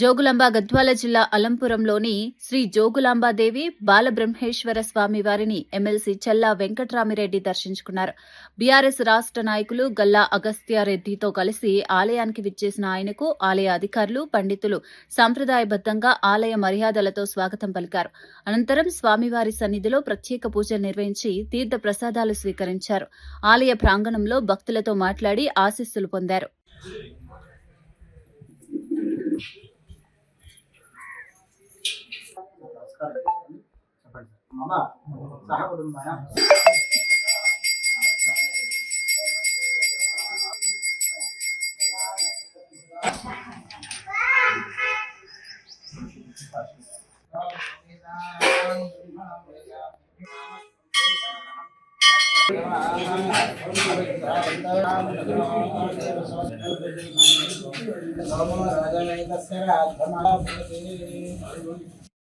జోగులాంబ గద్వాల జిల్లా అలంపురంలోని శ్రీ జోగులాంబాదేవి బాలబ్రహ్మేశ్వర స్వామి వారిని ఎమ్మెల్సీ చెల్లా వెంకట్రామిరెడ్డి దర్శించుకున్నారు. బీఆర్ఎస్ రాష్ట్ర నాయకులు గల్లా అగస్త్యారెడ్డితో కలిసి ఆలయానికి విచ్చేసిన ఆయనకు ఆలయ అధికారులు పండితులు సంప్రదాయబద్ధంగా ఆలయ మర్యాదలతో స్వాగతం పలికారు. అనంతరం స్వామివారి సన్నిధిలో ప్రత్యేక పూజలు నిర్వహించి తీర్థ ప్రసాదాలు స్వీకరించారు. ఆలయ ప్రాంగణంలో భక్తులతో మాట్లాడి ఆశీస్సులు పొందారు. చెప్పండి. మమ సహ కుటుంబాన రాజనైతస్య